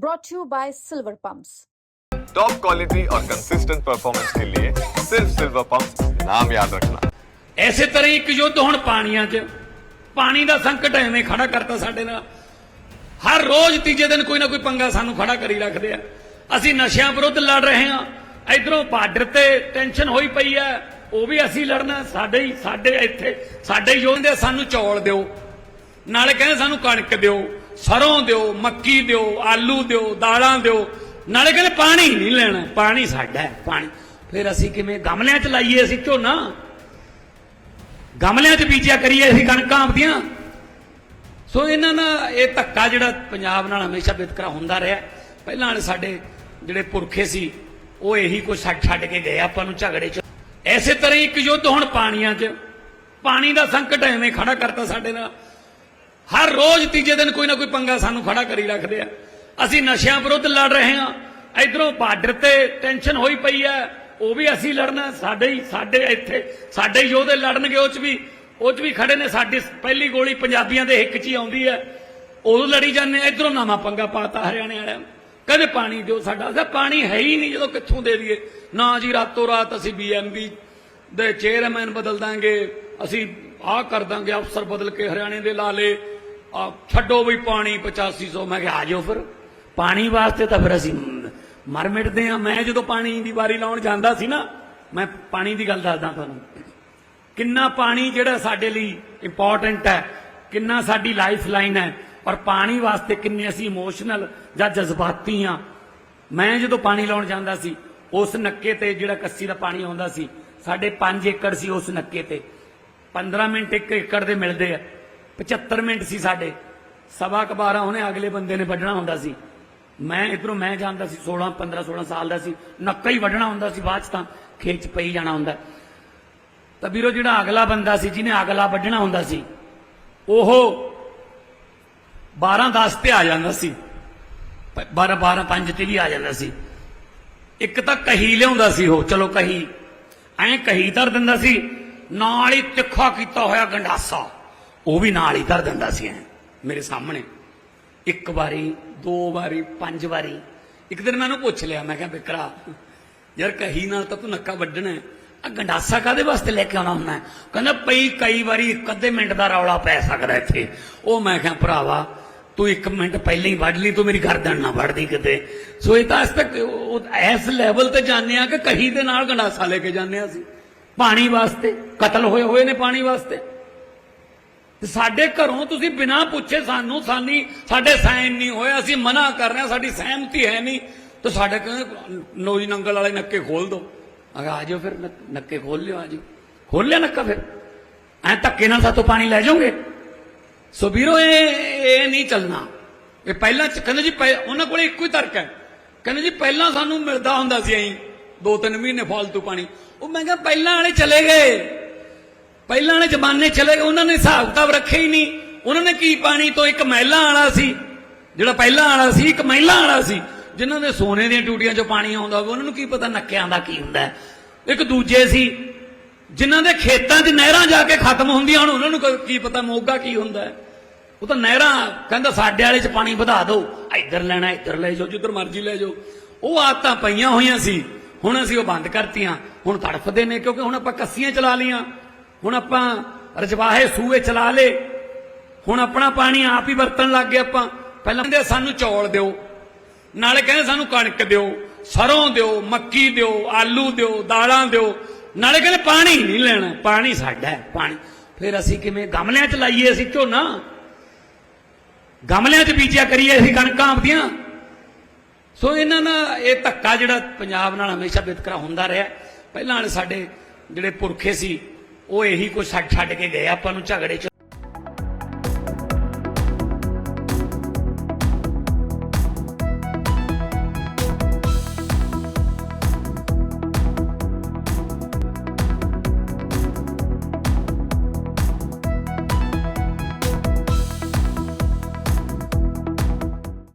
brought to you by Silver Pumps. Top quality और consistent performance के लिए सिर्फ सिल्वर पंप नाम याद रखना ਐਸੇ ਤਰ੍ਹਾਂ ਹੀ ਇੱਕ ਯੁੱਧ ਹੁਣ ਪਾਣੀਆਂ 'ਚ ਪਾਣੀ ਦਾ ਸੰਕਟ ਐਵੇਂ ਖੜਾ ਕਰਤਾ ਸਾਡੇ ਨਾਲ ਹਰ ਰੋਜ਼ ਤੀਜੇ ਦਿਨ ਕੋਈ ਨਾ ਕੋਈ ਪੰਗਾ ਸਾਨੂੰ ਖੜਾ ਕਰੀ ਰੱਖਦੇ ਆ ਅਸੀਂ ਨਸ਼ਿਆਂ ਵਿਰੁੱਧ ਲੜ ਰਹੇ ਹਾਂ ਇਧਰੋਂ ਬਾਰਡਰ ਤੇ ਟੈਨਸ਼ਨ ਹੋਈ ਪਈ ਹੈ ਉਹ ਵੀ ਅਸੀਂ ਲੜਨਾ ਸਾਡੇ ਹੀ ਸਾਡੇ ਇੱਥੇ ਸਾਡੇ ਯੋਧੇ ਆ, ਸਾਨੂੰ ਚੌਲ ਦਿਓ ਨਾਲੇ ਕਹਿੰਦੇ ਸਾਨੂੰ ਕਣਕ ਦਿਓ ਸਰੋਂ ਦਿਓ, ਮੱਕੀ ਦਿਓ, ਆਲੂ ਦਿਓ, ਦਾਲਾਂ ਦਿਓ। ਨਾਲੇ ਕਹਿੰਦੇ ਪਾਣੀ ਨਹੀਂ ਲੈਣਾ, ਪਾਣੀ ਸਾਡਾ ਹੈ, ਪਾਣੀ। ਫਿਰ ਅਸੀਂ ਕਿਵੇਂ ਗਮਲਿਆਂ 'ਚ ਲਾਈਏ ਅਸੀਂ ਝੋਨਾ? ਗਮਲਿਆਂ 'ਚ ਬੀਜਿਆ ਕਰੀਏ ਅਸੀਂ ਕਣਕਾਂ ਆਪਦੀਆਂ। ਸੋ ਇਹਨਾਂ ਦਾ ਇਹ ਧੱਕਾ ਜਿਹੜਾ ਪੰਜਾਬ ਨਾਲ ਹਮੇਸ਼ਾ ਵਿਤਕਰਾ ਹੁੰਦਾ ਰਿਹਾ। ਪਹਿਲਾਂ ਵਾਲੇ ਸਾਡੇ ਜਿਹੜੇ ਪੁਰਖੇ ਸੀ, ਉਹ ਇਹੀ ਕੁਝ ਛੱਡ ਛੱਡ ਕੇ ਗਏ, ਆਪਾਂ ਨੂੰ ਝਗੜੇ 'ਚ। ਐਸੇ ਤਰ੍ਹਾਂ ਹੀ ਇੱਕ ਯੁੱਧ ਹੁਣ ਪਾਣੀਆਂ 'ਚ। ਪਾਣੀ ਦਾ ਸੰਕਟ ਐਵੇਂ ਖੜਾ ਕਰਤਾ ਸਾਡੇ ਨਾਲ। ਹਰ ਰੋਜ਼ ਤੀਜੇ ਦਿਨ ਕੋਈ ਨਾ ਕੋਈ ਪੰਗਾ ਸਾਨੂੰ ਖੜਾ ਕਰੀ ਰੱਖਦੇ ਆ। ਅਸੀਂ ਨਸ਼ਿਆਂ ਵਿਰੁੱਧ ਲੜ ਰਹੇ ਹਾਂ। ਇਧਰੋਂ ਬਾਰਡਰ ਤੇ ਟੈਨਸ਼ਨ ਹੋਈ ਪਈ ਹੈ। ਉਹ ਵੀ ਅਸੀਂ ਲੜਨਾ ਸਾਡੇ ਹੀ ਸਾਡੇ ਇੱਥੇ ਸਾਡੇ ਯੋਧੇ ਲੜਨਗੇ, ਉਹ ਚ ਵੀ ਉਹ ਚ ਵੀ ਖੜੇ ਨੇ। ਸਾਡੀ ਪਹਿਲੀ ਗੋਲੀ ਪੰਜਾਬੀਆਂ ਦੇ ਹਿੱਕ 'ਚ ਹੀ ਆਉਂਦੀ ਹੈ। ਉਦੋਂ ਲੜੀ ਜਾਂਦੇ ਇਧਰੋਂ ਨਵਾਂ ਪੰਗਾ ਪਾਤਾ ਹਰਿਆਣੇ ਵਾਲਿਆਂ ਨੇ। ਕਹਿੰਦੇ ਪਾਣੀ ਦਿਓ ਸਾਡਾ। ਅਸਾਂ ਪਾਣੀ ਹੈ ਹੀ ਨਹੀਂ। ਜਦੋਂ ਕਿੱਥੋਂ ਦੇ ਦਈਏ? ਨਾ ਜੀ, ਰਾਤੋਂ ਰਾਤ ਅਸੀਂ ਬੀਐਮਬੀ ਦੇ ਚੇਅਰਮੈਨ ਬਦਲ ਦਾਂਗੇ। ਅਸੀਂ ਆਹ ਕਰ ਦਾਂਗੇ ਅਫਸਰ ਬਦਲ ਕੇ ਹਰਿਆਣੇ ਦੇ ਲਾ ਲੇ ਆ ਛੱਡੋ ਵੀ ਪਾਣੀ 8500 ਮੈਂ ਕਿਹਾ, ਆ ਜਾਓ ਫਿਰ। ਪਾਣੀ ਵਾਸਤੇ ਤਾਂ ਫਿਰ ਅਸੀਂ ਮਰ ਮਿਟਦੇ ਆ ਮੈਂ ਜਦੋਂ ਪਾਣੀ ਦੀ ਵਾਰੀ ਲਾਉਣ ਜਾਂਦਾ ਸੀ ਨਾ, ਮੈਂ ਪਾਣੀ ਦੀ ਗੱਲ ਦੱਸਦਾ ਤੁਹਾਨੂੰ। ਕਿੰਨਾ ਪਾਣੀ ਜਿਹੜਾ ਸਾਡੇ ਲਈ ਇੰਪੋਰਟੈਂਟ ਹੈ, ਕਿੰਨਾ ਸਾਡੀ ਲਾਈਫ ਲਾਈਨ ਹੈ, ਔਰ ਪਾਣੀ ਵਾਸਤੇ ਕਿੰਨੇ ਅਸੀਂ ਇਮੋਸ਼ਨਲ ਜਾਂ ਜਜ਼ਬਾਤੀ ਆ ਮੈਂ ਜਦੋਂ ਪਾਣੀ ਲਾਉਣ ਜਾਂਦਾ ਸੀ, ਉਸ ਨੱਕੇ ਤੇ ਜਿਹੜਾ ਕੱਸੀ ਦਾ ਪਾਣੀ ਆਉਂਦਾ ਸੀ, ਸਾਡੇ 5 ਏਕੜ ਸੀ ਉਸ ਨੱਕੇ ਤੇ। 15 ਮਿੰਟ ਇੱਕ ਏਕੜ ਦੇ ਮਿਲਦੇ ਆ। 75 ਮਿੰਟ ਸੀ ਸਾਡੇ। ਸਵਾ ਕੁ 12 ਉਹਨੇ ਅਗਲੇ ਬੰਦੇ ਨੇ ਵੱਢਣਾ ਹੁੰਦਾ ਸੀ। ਮੈਂ ਇਧਰੋਂ ਮੈਂ ਜਾਂਦਾ ਸੀ 16 15 16 ਸਾਲ ਦਾ ਸੀ। ਨੱਕਾ ਹੀ ਵੱਢਣਾ ਹੁੰਦਾ ਸੀ ਬਾਅਦ ਚ ਤਾਂ ਖੇਤ ਚ ਪਈ ਜਾਣਾ ਹੁੰਦਾ। ਤਾਂ ਵੀਰੋ ਜਿਹੜਾ ਅਗਲਾ ਬੰਦਾ ਸੀ, ਜਿਹਨੇ ਅਗਲਾ ਵੱਢਣਾ ਹੁੰਦਾ ਸੀ, ਉਹ 12 10 ਤੇ ਆ ਜਾਂਦਾ ਸੀ। 12 12 5 ਤੇ ਵੀ ਆ ਜਾਂਦਾ ਸੀ। ਇੱਕ ਤਾਂ ਕਹੀ ਲਿਆਉਂਦਾ ਸੀ ਉਹ, ਚਲੋ ਕਹੀ। ਐਂ ਕਹੀ ਧਰ ਦਿੰਦਾ ਸੀ ਨਾਲ ਹੀ ਤਿੱਖਾ ਕੀਤਾ ਹੋਇਆ ਗੰਡਾਸਾ। ਉਹ ਵੀ ਨਾਲ ਹੀ ਧਰ ਦਿੰਦਾ ਸੀ ਐ, ਮੇਰੇ ਸਾਹਮਣੇ। ਇੱਕ ਵਾਰੀ, ਦੋ ਵਾਰੀ, ਪੰਜ ਵਾਰੀ। ਇੱਕ ਦਿਨ ਮੈਨੂੰ ਪੁੱਛ ਲਿਆ, ਮੈਂ ਕਿਹਾ ਬਿਕਰਾ ਯਾਰ ਕਹੀ ਨਾਲ ਤਾਂ ਤੂੰ ਨੱਕਾ ਵੱਢਣਾ ਆ ਗੰਡਾਸਾ ਕਾਦੇ ਵਾਸਤੇ ਲੈ ਕੇ ਆਉਣਾ ਹੁੰਦਾ ਕਹਿੰਦਾ ਪਈ ਕਈ ਵਾਰੀ ਇੱਕ ਅੱਧੇ ਮਿੰਟ ਦਾ ਰੌਲਾ ਪੈ ਸਕਦਾ ਇੱਥੇ। ਉਹ ਮੈਂ ਕਿਹਾ, ਭਰਾਵਾ, ਤੂੰ ਇੱਕ ਮਿੰਟ ਪਹਿਲਾਂ ਹੀ ਵੱਢ ਲਈ, ਤੂੰ ਮੇਰੀ ਗਰਦਨ ਨਾ ਵੱਢਦੀ ਕਿਤੇ। ਸੋ ਇਹ ਤਾਂ ਅੱਜ ਤੱਕ ਇਸ ਲੈਵਲ ਤੇ ਜਾਂਦੇ ਆ ਕਿ ਕਹੀ ਦੇ ਨਾਲ ਗੰਡਾਸਾ ਲੈ ਕੇ ਜਾਂਦੇ ਆ ਅਸੀਂ। ਪਾਣੀ ਵਾਸਤੇ, ਕਤਲ ਹੋਏ ਹੋਏ ਨੇ ਪਾਣੀ ਵਾਸਤੇ। ਸਾਡੇ ਘਰੋਂ ਤੁਸੀਂ ਬਿਨਾਂ ਪੁੱਛੇ ਸਾਨੂੰ, ਸਾਨੀ, ਸਾਡੇ ਸਾਈਨ ਨਹੀਂ ਹੋਇਆ, ਅਸੀਂ ਮਨਾ ਕਰ ਰਹੇ ਹਾਂ, ਸਾਡੀ ਸਹਿਮਤੀ ਹੈ ਨਹੀਂ। ਤੇ ਸਾਡੇ ਕਹਿੰਦੇ ਨੋਈ ਨੰਗਲ ਵਾਲੇ ਨੱਕੇ ਖੋਲ ਦੋ। ਆ ਆ ਜਾਓ ਫਿਰ, ਨੱਕੇ ਖੋਲ ਲਿਓ, ਆ ਜਾਓ। ਖੋਲ ਲਿਆ ਨੱਕਾ ਫਿਰ। ਐ ਧੱਕੇ ਨਾਲ ਸਾਤੋਂ ਪਾਣੀ ਲੈ ਜਾਓਗੇ? ਸੋ ਵੀਰੋ, ਇਹ ਇਹ ਨਹੀਂ ਚੱਲਣਾ। ਇਹ ਪਹਿਲਾਂ ਕਹਿੰਦੇ ਜੀ, ਪਹਿ- ਉਹਨਾਂ ਕੋਲੇ ਇੱਕੋ ਹੀ ਤਰਕ ਹੈ। ਕਹਿੰਦੇ ਜੀ, ਪਹਿਲਾਂ ਸਾਨੂੰ ਮਿਲਦਾ ਹੁੰਦਾ ਸੀ ਐਂ। ਦੋ ਤਿੰਨ ਮਹੀਨੇ ਫਾਲਤੂ ਪਾਣੀ। ਉਹ ਮੈਂ ਕਿਹਾ ਪਹਿਲਾਂ ਵਾਲੇ ਚਲੇ ਗਏ। ਪਹਿਲਾਂ ਵਾਲੇ ਜ਼ਮਾਨੇ ਚਲੇ ਗਏ, ਉਹਨਾਂ ਨੇ ਹਿਸਾਬ ਕਿਤਾਬ ਰੱਖਿਆ ਹੀ ਨਹੀਂ। ਉਹਨਾਂ ਨੇ ਕੀ ਪਾਣੀ ਤੋਂ ਇੱਕ ਮਹਿਲਾ ਵਾਲਾ ਸੀ, ਜਿਹੜਾ ਪਹਿਲਾਂ ਵਾਲਾ ਸੀ, ਇੱਕ ਮਹਿਲਾ ਵਾਲਾ ਸੀ। ਜਿਨ੍ਹਾਂ ਦੇ ਸੋਨੇ ਦੀਆਂ ਟੂਟੀਆਂ 'ਚੋਂ ਪਾਣੀ ਆਉਂਦਾ ਹੋਵੇ, ਉਹਨਾਂ ਨੂੰ ਕੀ ਪਤਾ ਨੱਕਿਆਂ ਦਾ ਕੀ ਹੁੰਦਾ ਇੱਕ ਦੂਜੇ ਸੀ, ਜਿਨ੍ਹਾਂ ਦੇ ਖੇਤਾਂ 'ਚ ਨਹਿਰਾਂ ਜਾ ਕੇ ਖਤਮ ਹੁੰਦੀਆਂ ਹੁਣ, ਉਹਨਾਂ ਨੂੰ ਕੀ ਪਤਾ ਮੋਗਾ ਕੀ ਹੁੰਦਾ ਉਹ ਤਾਂ ਨਹਿਰਾਂ ਕਹਿੰਦਾ ਸਾਡੇ ਵਾਲੇ 'ਚ ਪਾਣੀ ਵਧਾ ਦਿਓ। ਇੱਧਰ ਲੈਣਾ, ਇੱਧਰ ਲੈ ਜਾਓ, ਜਿੱਧਰ ਮਰਜ਼ੀ ਲੈ ਜਾਓ। ਉਹ ਆਦਤਾਂ ਪਈਆਂ ਹੋਈਆਂ ਸੀ। ਹੁਣ ਅਸੀਂ ਉਹ ਬੰਦ ਕਰਤੀਆਂ, ਹੁਣ ਤੜਫਦੇ ਨੇ ਕਿਉਂਕਿ ਹੁਣ ਆਪਾਂ ਕੱਸੀਆਂ ਚਲਾ ਲੀਆਂ ਹੁਣ ਆਪਾਂ ਰਜਵਾਹੇ ਸੂਏ ਚਲਾ ਲੇ ਹੁਣ ਆਪਣਾ ਪਾਣੀ ਆਪ ਹੀ ਵਰਤਣ ਲੱਗ ਗਏ ਆਪਾਂ। ਪਹਿਲਾਂ ਕਹਿੰਦੇ ਸਾਨੂੰ ਚੌਲ ਦਿਓ, ਨਾਲੇ ਕਹਿੰਦੇ ਸਾਨੂੰ ਕਣਕ ਦਿਓ, ਸਰੋਂ ਦਿਓ, ਮੱਕੀ ਦਿਓ, ਆਲੂ ਦਿਓ, ਦਾਲਾਂ ਦਿਓ। ਨਾਲੇ ਕਹਿੰਦੇ ਪਾਣੀ ਨਹੀਂ ਲੈਣਾ, ਪਾਣੀ ਸਾਡਾ ਹੈ, ਪਾਣੀ। ਫਿਰ ਅਸੀਂ ਕਿਵੇਂ ਗਮਲਿਆਂ 'ਚ ਲਾਈਏ ਅਸੀਂ ਝੋਨਾ? ਗਮਲਿਆਂ 'ਚ ਬੀਜਿਆ ਕਰੀਏ ਅਸੀਂ ਕਣਕਾਂ ਆਪਦੀਆਂ? ਸੋ ਇਹਨਾਂ ਦਾ ਇਹ ਧੱਕਾ ਜਿਹੜਾ ਪੰਜਾਬ ਨਾਲ ਹਮੇਸ਼ਾ ਵਿਤਕਰਾ ਹੁੰਦਾ ਰਿਹਾ। ਪਹਿਲਾਂ ਵਾਲੇ ਸਾਡੇ ਜਿਹੜੇ ਪੁਰਖੇ ਸੀ, ਉਹ ਇਹੀ ਕੁਝ ਛੱਡ ਛੱਡ ਕੇ ਗਏ। ਆਪਾਂ ਨੂੰ ਝਗੜੇ 'ਚ